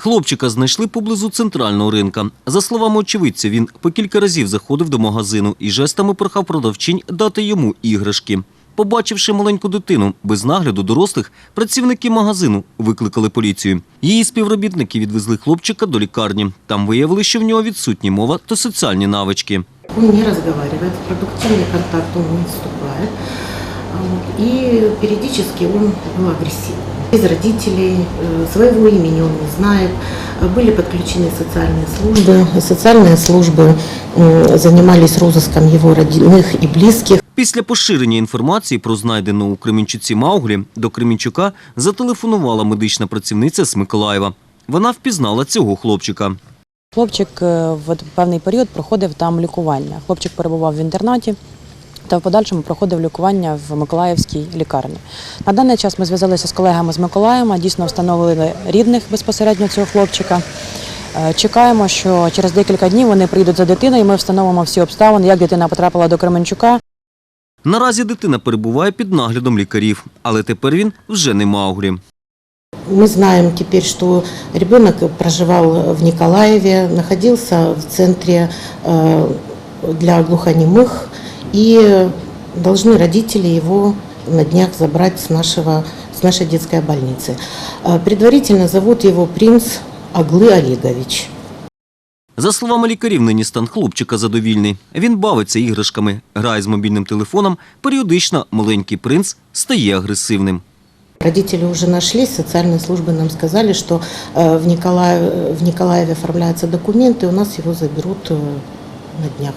Хлопчика знайшли поблизу центрального ринка. За словами очевидця, він по кілька разів заходив до магазину і жестами прохав продавчинь дати йому іграшки. Побачивши маленьку дитину без нагляду дорослих, працівники магазину викликали поліцію. Її співробітники відвезли хлопчика до лікарні. Там виявили, що в нього відсутні мова та соціальні навички. Он не разговаривает, в продуктивный контакт он не вступает. А вот, И периодически он был агрессивен. Из родителей, э, своего имени он не знает. Э, Были подключены социальные службы. Социальные службы м, занимались розыском его родных и близких. Після поширення інформації про знайдену у Кременчуці Мауглі до Кременчука зателефонувала медична працівниця з Миколаєва. Вона впізнала цього хлопчика. Хлопчик е, в певний період проходив там лікування. Хлопчик перебував в інтернаті та в подальшому проходив лікування в Миколаївській лікарні. На даний час ми зв'язалися з колегами з Миколаєва, дійсно встановили рідних безпосередньо цього хлопчика. Е, Чекаємо, що через декілька днів вони прийдуть за дитиною, і ми встановимо всі обставини, як дитина потрапила до Кременчука. Наразі дитина перебуває під наглядом лікарів, але тепер він вже не Мауглі. Мы знаем теперь, что ребенок проживал в Николаеве, находился в центре э, для глухонемых, и должны родители его на днях забрать с, нашего, с нашей детской больницы. Э, Предварительно зовут его принц Аглы Олегович. За словами лікарів, нині стан хлопчика задовільний. Він бавиться іграшками, грає з мобільним телефоном. Періодично маленький принц стає агресивним. Родители уже нашлись, социальные службы нам сказали, что э, в Николаеве, в Николаеве оформляются документы, у нас его заберут э, на днях.